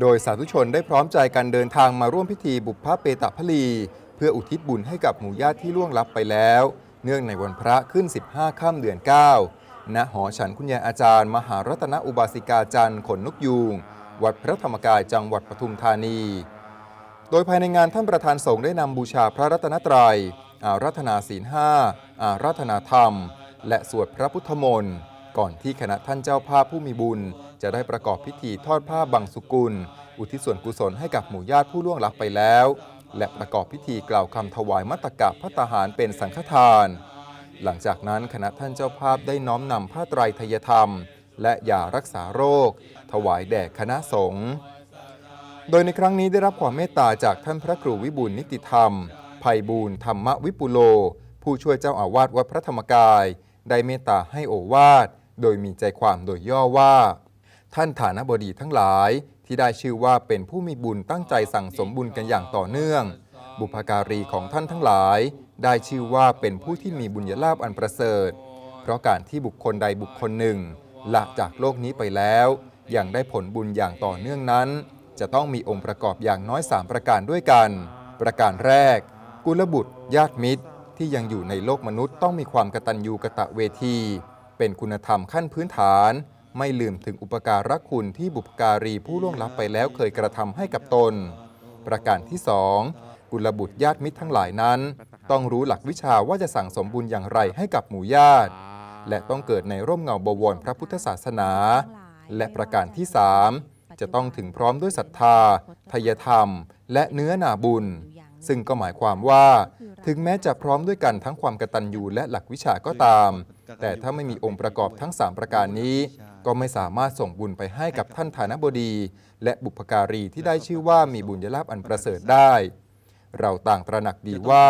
โดยสาธุชนได้พร้อมใจกันเดินทางมาร่วมพิธีบุพเพเตะพลี เพื่ออุทิศบุญให้กับหมู่ญาติที่ล่วงลับไปแล้ว เนื่องในวันพระขึ้น 15ค่ำเดือน 9 ณ หอฉันคุณยายอาจารย์ มหารัตนอุบาสิกาจันทร์ขนนกยูง วัดพระธรรมกายจังหวัดปทุมธานี โดยภายในงานท่านประธานสงฆ์ได้นำบูชาพระรัตนตรัย อารัธนาศีลห้าอารัธนาธรรม และสวดพระพุทธมนต์ ก่อนที่คณะท่านเจ้าภาพผู้มีบุญ จะได้ประกอบพิธีทอดผ้าบังสุกุล อุทิศส่วนกุศลให้กับหมู่ญาติผู้ล่วงลับไปแล้ว และประกอบพิธีกล่าวคำถวายมัตตกะพัตตาหารเป็นสังฆทาน หลังจากนั้นคณะท่านเจ้าภาพได้น้อมนำผ้าไตรทยธรรม และยารักษาโรค ถวายแด่คณะสงฆ์โดยในครั้งนี้ได้รับความเมตตาจากท่านพระครูวิบูลนิติธรรมภัยบูลธรรมวิปุโล ผู้ช่วยเจ้าอาวาสวัดพระธรรมกาย ได้เมตตาให้โอวาท โดยมีใจความโดยย่อว่า ท่านฐานบดีทั้งหลายที่ได้ชื่อว่าเป็นผู้มีบุญตั้งใจสั่งสมบุญกันอย่างต่อเนื่อง บุพการีของท่านทั้งหลาย ได้ชื่อว่าเป็นผู้ที่มีบุญญาลาภอันประเสริฐ เพราะการที่บุคคลใดบุคคลหนึ่งละจากโลกนี้ไปแล้วยังได้ผลบุญอย่างต่อเนื่องนั้น จะต้องมีองค์ประกอบอย่างน้อย 3 ประการด้วยกัน ประการแรก กุลบุตร ญาติมิตร ที่ยังอยู่ในโลกมนุษย์ต้องมีความกตัญญูกะตะเวที เป็นคุณธรรมขั้นพื้นฐาน ไม่ลืมถึงอุปการะคุณที่บุพการีผู้ล่วงลับไปแล้วเคยกระทำให้กับตน ประการที่สองกุลบุตรญาติมิตรทั้งหลายนั้น ต้องรู้หลักวิชาว่าจะสั่งสมบุญอย่างไรให้กับหมู่ญาติ และต้องเกิดในร่มเงาบวรพระพุทธศาสนา และประการที่สามจะต้องถึงพร้อมด้วยศรัทธาทยธรรม และเนื้อนาบุญ ซึ่งก็หมายความว่า ถึงแม้จะพร้อมด้วยกันทั้งความกตัญญูและหลักวิชาก็ตาม แต่ถ้าไม่มีองค์ประกอบทั้ง 3 ประการนี้ ก็ไม่สามารถส่งบุญไปให้กับท่านฐานบดี และบุพการีที่ได้ชื่อว่ามีบุญญาลาภอันประเสริฐได้ เราต่างตระหนักดีว่า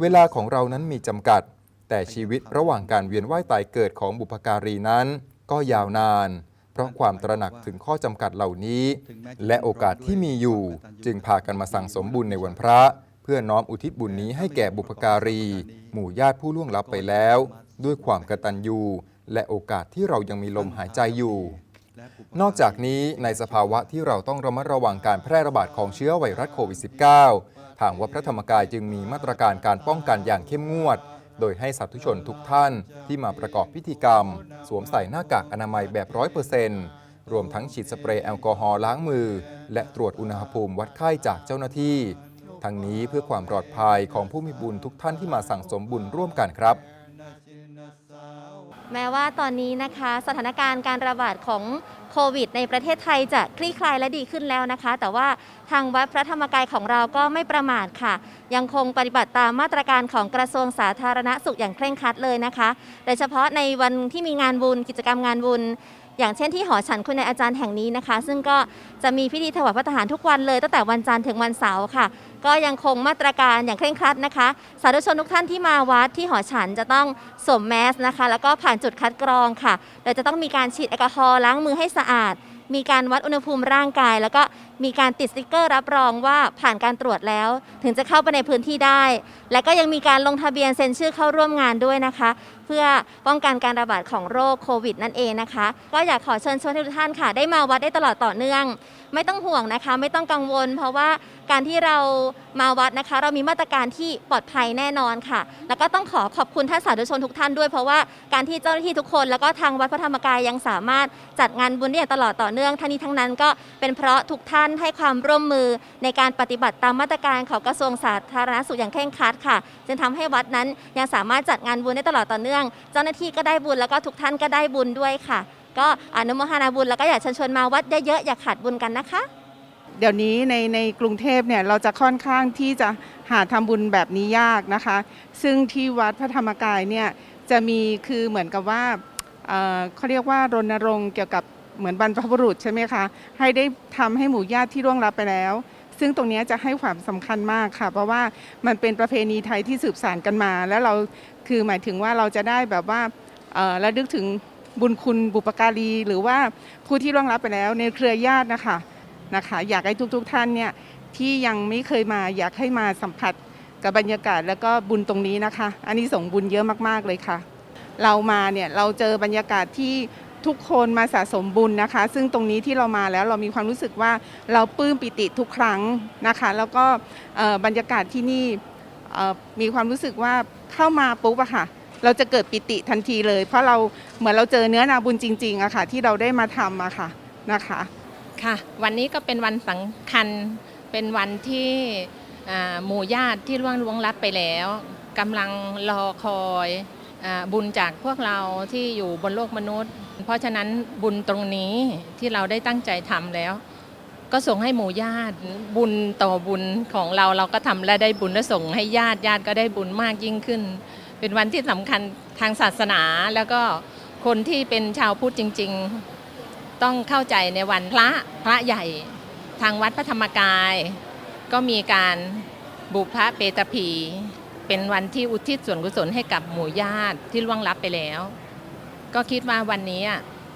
เวลาของเรานั้นมีจำกัด แต่ชีวิตระหว่างการเวียนว่ายตายเกิดของบุพการีนั้น ก็ยาวนานเพราะความตระหนักถึงข้อจำกัดเหล่านี้ และโอกาสที่มีอยู่ จึงพากันมาสั่งสมบุญในวันพระ เพื่อน้อมอุทิศบุญนี้ให้แก่บุพการี หมู่ญาติผู้ล่วงลับไปแล้ว ด้วยความกตัญญูและโอกาสที่เรายังมีลมหายใจอยู่ นอกจากนี้ในสภาวะที่เราต้องระมัดระวังการแพร่ระบาดของเชื้อไวรัสโควิด -19 ทางวัดพระธรรมกายจึงมีมาตรการการป้องกันอย่างเข้มงวด โดยให้สาธุชนทุกท่านที่มาประกอบพิธีกรรม สวมใส่หน้ากากอนามัยแบบร้อยเปอร์เซ็นต์รวมทั้งฉีดสเปรย์แอลกอฮอล์ล้างมือ และตรวจอุณหภูมิวัดไข้จากเจ้าหน้าที่ ทั้งนี้เพื่อความปลอดภัยของผู้มีบุญทุกท่านที่มาสั่งสมบุญร่วมกันครับแม้ว่าตอนนี้นะคะ สถานการณ์การระบาดของโควิด ในประเทศไทยจะคลี่คลายและดีขึ้นแล้วนะคะ แต่ว่าทางวัดพระธรรมกายของเราก็ไม่ประมาทค่ะ ยังคงปฏิบัติตามมาตรการของกระทรวงสาธารณสุขอย่างเคร่งครัดเลยนะคะ โดยเฉพาะในวันที่มีงานบุญกิจกรรมงานบุญ อย่างเช่นที่หอฉันคุณนายอาจารย์แห่งนี้นะคะ ซึ่งก็จะมีพิธีถวายพระทหารทุกวันเลยตั้งแต่วันจันทร์ถึงวันเสาร์ค่ะ ก็ยังคงมาตรการอย่างเคร่งครัดนะคะ สาธุชนทุกท่านที่มาวัดที่หอฉันจะต้องสวมแมสนะคะ แล้วก็ผ่านจุดคัดกรองค่ะโดยจะต้องมีการฉีดแอลกอฮอล์ล้างมือให้สะอาด มีการวัดอุณหภูมิร่างกาย แล้วก็มีการติดสติกเกอร์รับรองว่าผ่านการตรวจแล้ว ถึงจะเข้าไปในพื้นที่ได้ และก็ยังมีการลงทะเบียนเซ็นชื่อเข้าร่วมงานด้วยนะคะ เพื่อป้องกันการระบาดของโรคโควิดนั่นเองนะคะ ก็อยากขอเชิญชวนทุกท่านค่ะ ได้มาวัดได้ตลอดต่อเนื่อง ไม่ต้องห่วงนะคะ ไม่ต้องกังวล เพราะว่าการที่เรามาวัดนะคะ เรามีมาตรการที่ปลอดภัยแน่นอนค่ะ แล้วก็ต้องขอขอบคุณท่านสาธุชนทุกท่านด้วย เพราะว่าการที่เจ้าหน้าที่ทุกคน แล้วก็ทางวัดพระธรรมกายยังสามารถจัดงานบุญได้อย่างตลอดต่อเนื่องทั้งนี้ทั้งนั้นก็เป็นเพราะทุกท่านานให้ความร่วมมือในการปฏิบัติตามมาตรการของกระทรวงสาธารณสุขอย่างเคร่งครัดค่ะจึงทำให้วัดนั้นยังสามารถจัดงานบุญได้ตลอดต่อเนื่อง เจ้าหน้าที่ก็ได้บุญแล้วก็ทุกท่านก็ได้บุญด้วยค่ะ ก็อนุโมทนาบุญแล้วก็อยากเชิญชวนมาวัดเยอะๆอย่าขาดบุญกันนะคะ เดี๋ยวนี้ในในกรุงเทพเนี่ยเราจะค่อนข้างที่จะหาทำบุญแบบนี้ยากนะคะ ซึ่งที่วัดพระธรรมกายเนี่ยจะมีคือเหมือนกับว่าเขาเรียกว่ารณรงค์เกี่ยวกับ เหมือนบรรพบุรุษใช่ไหมคะ ให้ได้ทำให้หมู่ญาติที่ร่วงลับไปแล้ว ซึ่งตรงนี้จะให้ความสำคัญมากค่ะ เพราะว่ามันเป็นประเพณีไทยที่สืบสานกันมา แล้วเราคือหมายถึงว่าเราจะได้แบบว่าระลึกถึงบุญคุณบุปการี หรือว่าผู้ที่ร่วงลับไปแล้วในเครือญาตินะคะนะคะ อยากให้ทุกๆทท่านเนี่ยที่ยังไม่เคยมาอยากให้มาสัมผัสกับบรรยากาศแล้วก็บุญตรงนี้นะคะ อันนี้ส่งบุญเยอะมากๆเลยค่ะ เรามาเนี่ยเราเจอบรรยากาศที่ ทุกคนมาสะสมบุญนะคะ ซึ่งตรงนี้ที่เรามาแล้วเรามีความรู้สึกว่าเราปลื้มปิติทุกครั้งนะคะ แล้วก็บรรยากาศที่นี่มีความรู้สึกว่าเข้ามาปุ๊บอะค่ะ เราจะเกิดปิติทันทีเลย เพราะเราเหมือนเราเจอเนื้อนาบุญจริงๆอะค่ะ ที่เราได้มาทำอะค่ะนะคะค่ะ วันนี้ก็เป็นวันสำคัญเป็นวันที่หมู่ญาติที่ล่วงล่วงลับไปแล้วกำลังรอคอย บุญจากพวกเราที่อยู่บนโลกมนุษย์ เพราะฉะนั้นบุญตรงนี้ที่เราได้ตั้งใจทำแล้ว ก็ส่งให้หมู่ญาติบุญต่อบุญของเราเราก็ทำและได้บุญและส่งให้ญาติญาติก็ได้บุญมากยิ่งขึ้น เป็นวันที่สำคัญทางศาสนาแล้วก็คนที่เป็นชาวพุทธจริง ๆ ต้องเข้าใจในวันพระพระใหญ่ ทางวัดพระธรรมกาย ก็มีการบุพเปตพี เป็นวันที่อุทิศส่วนกุศลให้กับหมู่ญาติที่ล่วงลับไปแล้ว ก็คิดว่าวันนี้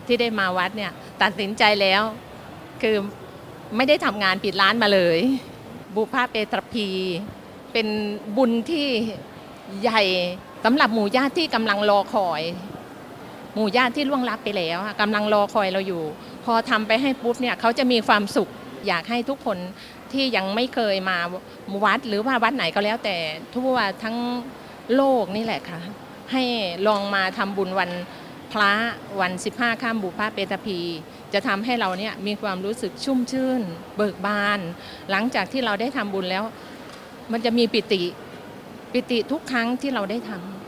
ที่ได้มาวัดเนี่ยตัดสินใจแล้ว คือไม่ได้ทำงานปิดร้านมาเลย บุพเปตรพี เป็นบุญที่ใหญ่สำหรับหมู่ญาติที่กำลังรอคอย หมู่ญาติที่ล่วงลับไปแล้วกำลังรอคอยเราอยู่ พอทำไปให้ปุ๊บเนี่ยเขาจะมีความสุขอยากให้ทุกคน ที่ยังไม่เคยมาวัดหรือว่าวัดไหนก็แล้วแต่ทั่วทั้งโลกนี่แหละค่ะ ให้ลองมาทำบุญวันพระวัน15ข้ามบุพเปตพี จะทำให้เราเนี่ยมีความรู้สึกชุ่มชื่น เบิกบาน หลังจากที่เราได้ทำบุญแล้ว มันจะมีปิติ ปิติทุกครั้งที่เราได้ทำ